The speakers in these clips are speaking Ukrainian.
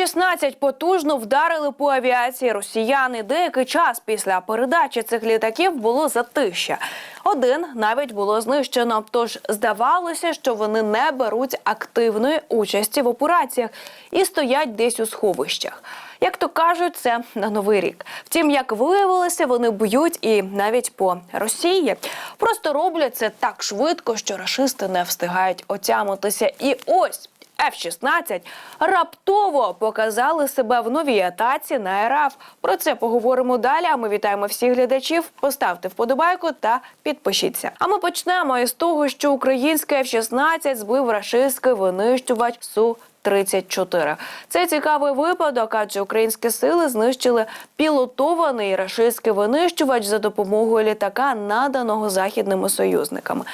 F-16 потужно вдарили по авіації росіяни. Деякий час після передачі цих літаків було затища. Один навіть було знищено. Тож здавалося, що вони не беруть активної участі в операціях і стоять десь у сховищах. Як то кажуть, це на новий рік. Втім, як виявилося, вони б'ють і навіть по Росії. Просто роблять це так швидко, що рашисти не встигають отямитися. І ось. F-16 раптово показали себе в новій атаці на РФ. Про це поговоримо далі. А ми вітаємо всіх глядачів. Поставте вподобайку та підпишіться. А ми почнемо із того, що український F-16 збив рашистський винищувач Су. 34. Це цікавий випадок, адже українські сили знищили пілотований рашистський винищувач за допомогою літака, наданого західними союзниками.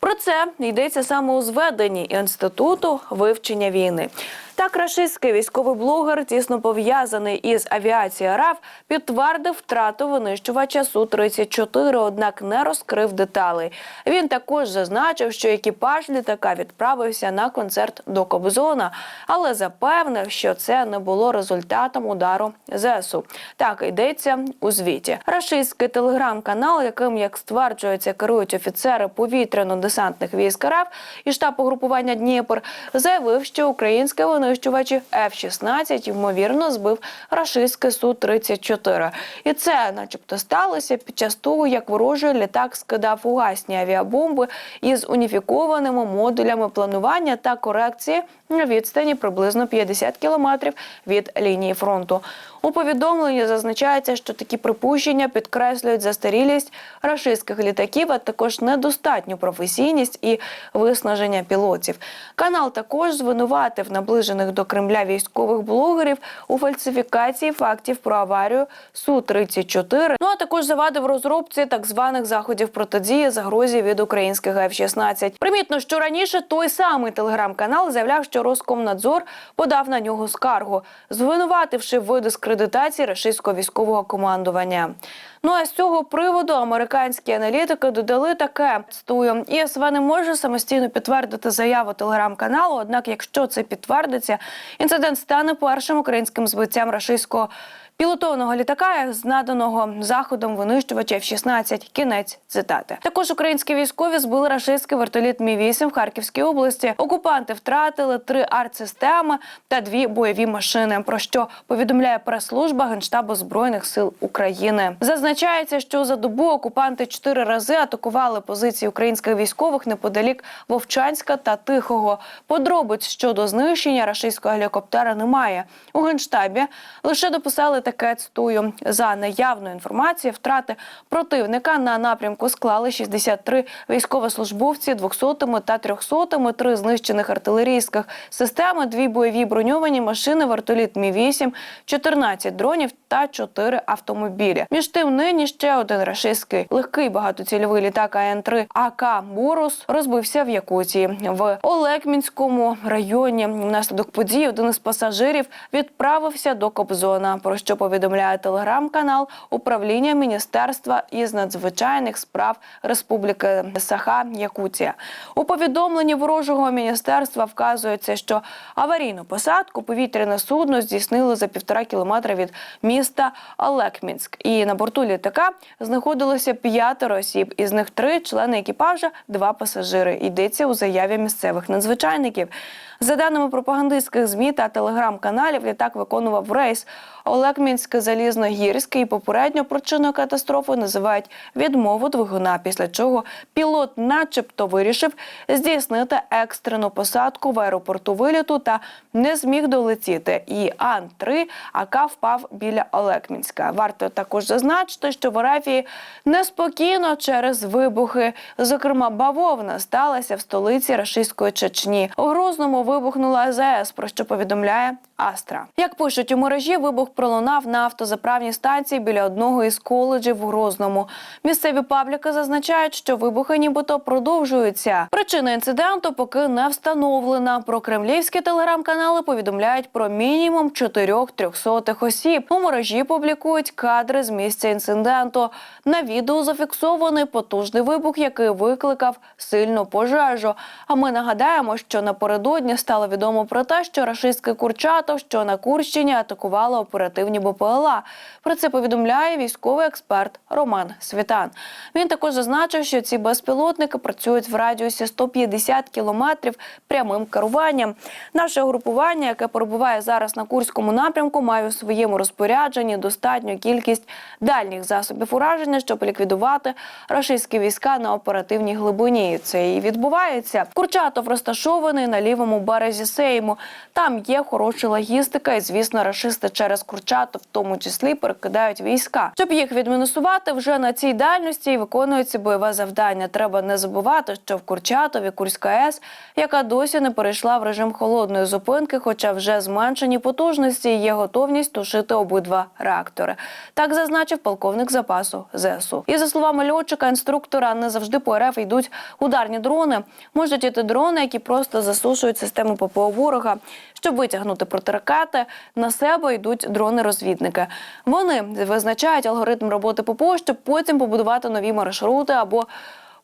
Про це йдеться саме у зведенні інституту вивчення війни. Так, рашистський військовий блогер, тісно пов'язаний із авіацією РАФ, підтвердив втрату винищувача су 34 однак не розкрив деталей. Він також зазначив, що екіпаж літака відправився на концерт до Кобзона, але запевнив, що це не було результатом удару ЗСУ. Так йдеться у звіті. Рашистський телеграм-канал, яким як стверджується, керують офіцери повітряно-десантних військ РФ і штаб угрупування Дніпр, заявив, що українське винищувачі F-16 ймовірно збив рашистський су 34 І це, начебто, сталося під час того, як ворожий літак скидав угасні авіабомби із уніфікованими модулями планування та корекції на відстані приблизно 50 кілометрів від лінії фронту. У повідомленні зазначається, що такі припущення підкреслюють застарілість рашистських літаків, а також недостатню професійність і виснаження пілотів. Канал також звинуватив наближених до Кремля військових блогерів у фальсифікації фактів про аварію су 34 Ну а також завадив розробці так званих заходів протидії загрозі від українських F-16. Примітно, що раніше той самий телеграм-канал заявляв, що Роскомнадзор подав на нього скаргу, звинувативши в дискредитації рашистського військового командування. Ну а з цього приводу американські аналітики додали таке цитую, ІСВ не може самостійно підтвердити заяву телеграм-каналу. Однак, якщо це підтвердиться, інцидент стане першим українським збиттям рашистського пілотованого літака наданого заходом винищувача F-16. Кінець цитати. Також українські військові збили рашистський вертоліт Мі 8 в Харківській області. Окупанти втратили три артсистеми та дві бойові машини. Про що повідомляє прес-служба Генштабу збройних сил України. Зазначається, що за добу окупанти чотири рази атакували позиції українських військових неподалік Вовчанська та Тихого. Подробиць щодо знищення рашистського гелікоптера немає. У генштабі лише дописали таке цитую за наявною інформацією. Втрати противника на напрямку склали 63 військовослужбовці 200-ми та 300-ми, три знищених артилерійських системи, дві бойові броньовані машини, вертоліт Мі 8 14 дронів та 4 автомобілі. Між тим, нині ще один рашистський легкий багатоцільовий літак АН-3 АК Борус розбився в Якутії в Олекмінському районі. Внаслідок події один із пасажирів відправився до Кобзона. Про що повідомляє телеграм-канал управління міністерства із надзвичайних справ Республіки Саха Якутія. У повідомленні ворожого міністерства вказується, що аварійну посадку повітряне судно здійснили за півтора кілометра від міста Олекмінськ. І на борту літака знаходилося п'ятеро осіб, із них три члени екіпажа, два пасажири. Йдеться у заяві місцевих надзвичайників. За даними пропагандистських змі та телеграм-каналів, літак виконував рейс Олекмінськ залізногірський і попередньо причиною катастрофи називають відмову двигуна. Після чого пілот, начебто, вирішив здійснити екстрену посадку в аеропорту виліту та не зміг долетіти. І Ан-3 АК впав біля Олекмінська. Варто також зазначити, що в Арафії неспокійно через вибухи. Зокрема, бавовна сталася в столиці рашистської Чечні. У Грозному вибухнула АЗС, про що повідомляє Астра. Як пишуть у мережі, вибух пролунав на автозаправній станції біля одного із коледжів в Грозному. Місцеві пабліки зазначають, що вибухи нібито продовжуються. Причина інциденту поки не встановлена. Про кремлівські телеграм-канали повідомляють про мінімум чотирьох трьохсотих осіб. У мережі публікують кадри з місця інциденту. На відео зафіксований потужний вибух, який викликав сильну пожежу. А ми нагадаємо, що напередодні стало відомо про те, що рашистський Курчатов, що на Курщині атакувало оперативні БПЛА. Про це повідомляє військовий експерт Роман Світан. Він також зазначив, що ці безпілотники працюють в радіусі 150 кілометрів прямим керуванням. Наше групування, яке перебуває зараз на Курському напрямку, має у своєму розпорядженні достатню кількість дальніх засобів ураження, щоб ліквідувати рашистські війська на оперативній глибині. Це і відбувається. Курчатов розташований на лівому березі Сейму. Там є хороша логістика, і звісно, рашисти через Курчатов, в тому числі, перекидають війська. Щоб їх відмінусувати, вже на цій дальності і виконується бойове завдання. Треба не забувати, що в Курчатові Курська АЕС, яка досі не перейшла в режим холодної зупинки, хоча вже зменшені потужності, є готовність тушити обидва реактори. Так зазначив полковник запасу ЗСУ. І за словами льотчика, інструктора, не завжди по РФ йдуть ударні дрони. Можуть іти дрони, які просто засушують систему ППО ворога. Щоб витягнути протиракети, на себе йдуть дрони-розвідники. Вони визначають алгоритм роботи ППО, щоб потім побудувати нові маршрути або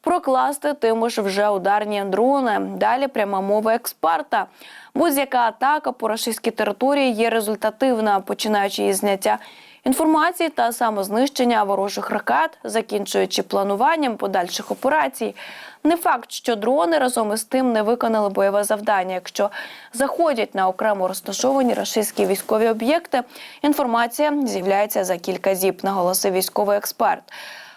прокласти тими ж вже ударні дрони. Далі пряма мова експерта. Будь-яка атака по російській території є результативна, починаючи із зняття інформації та самознищення ворожих ракет, закінчуючи плануванням подальших операцій. Не факт, що дрони разом із тим не виконали бойове завдання. Якщо заходять на окремо розташовані російські військові об'єкти, інформація з'являється за кілька діб, наголосив військовий експерт.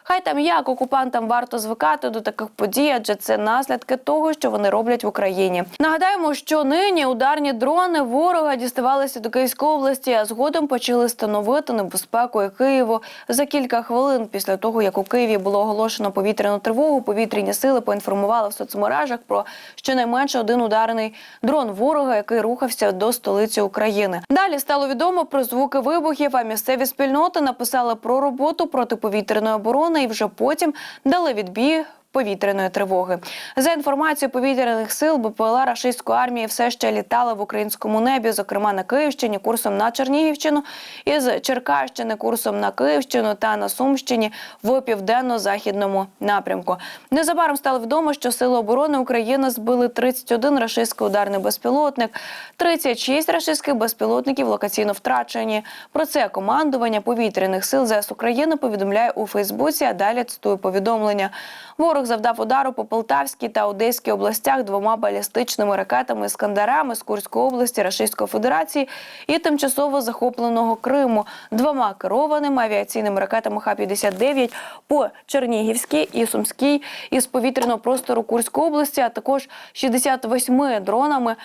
Хай там як окупантам варто звикати до таких подій, адже це наслідки того, що вони роблять в Україні. Нагадаємо, що нині ударні дрони ворога діставалися до Київської області, а згодом почали становити небезпеку і Києву. За кілька хвилин після того, як у Києві було оголошено повітряну тривогу, повітряні сили поінформували в соцмережах про щонайменше один ударний дрон ворога, який рухався до столиці України. Далі стало відомо про звуки вибухів. А місцеві спільноти написали про роботу протиповітряної оборони і вже потім дали відбій. Повітряної тривоги за інформацією повітряних сил БПЛА рашистської армії все ще літали в українському небі, зокрема на Київщині, курсом на Чернігівщину, із Черкащини курсом на Київщину та на Сумщині в південно-західному напрямку. Незабаром стало відомо, що сили оборони України збили 31 рашистський ударний безпілотник, 36 рашистських безпілотників локаційно втрачені. Про це командування повітряних сил ЗС України повідомляє у Фейсбуці. А далі цитую повідомлення. Ворог завдав удару по Полтавській та Одеській областях двома балістичними ракетами Скандарами з Курської області Рашистської Федерації і тимчасово захопленого Криму, двома керованими авіаційними ракетами Х-59 по Чернігівській і Сумській із повітряного простору Курської області, а також 68 дронами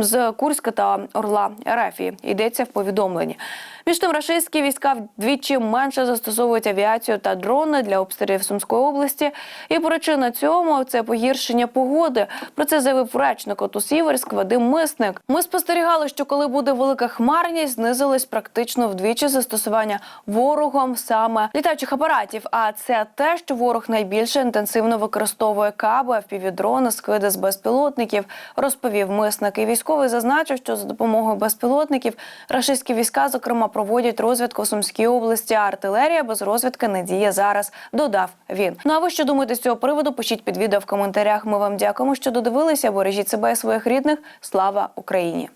з Курська та Орла Рафії. Йдеться в повідомленні. Між тим, рашистські війська вдвічі менше застосовують авіацію та дрони для обстрілів Сумської області. І причина цьому це погіршення погоди. Про це заявив речник ОТУ Сіверськ Вадим Мисник. Ми спостерігали, що коли буде велика хмарність, знизилось практично вдвічі застосування ворогом саме літаючих апаратів. А це те, що ворог найбільше інтенсивно використовує каби, впівдрони, скиди з безпілотників, розповів мисник. І військовий зазначив, що за допомогою безпілотників рашистські війська, зокрема, проводять розвідку у Сумській області. А артилерія без розвідки не діє зараз. Додав він. Ну а ви що думаєте цього приводу? Пишіть під відео в коментарях. Ми вам дякуємо, що додивилися. Бережіть себе і своїх рідних. Слава Україні!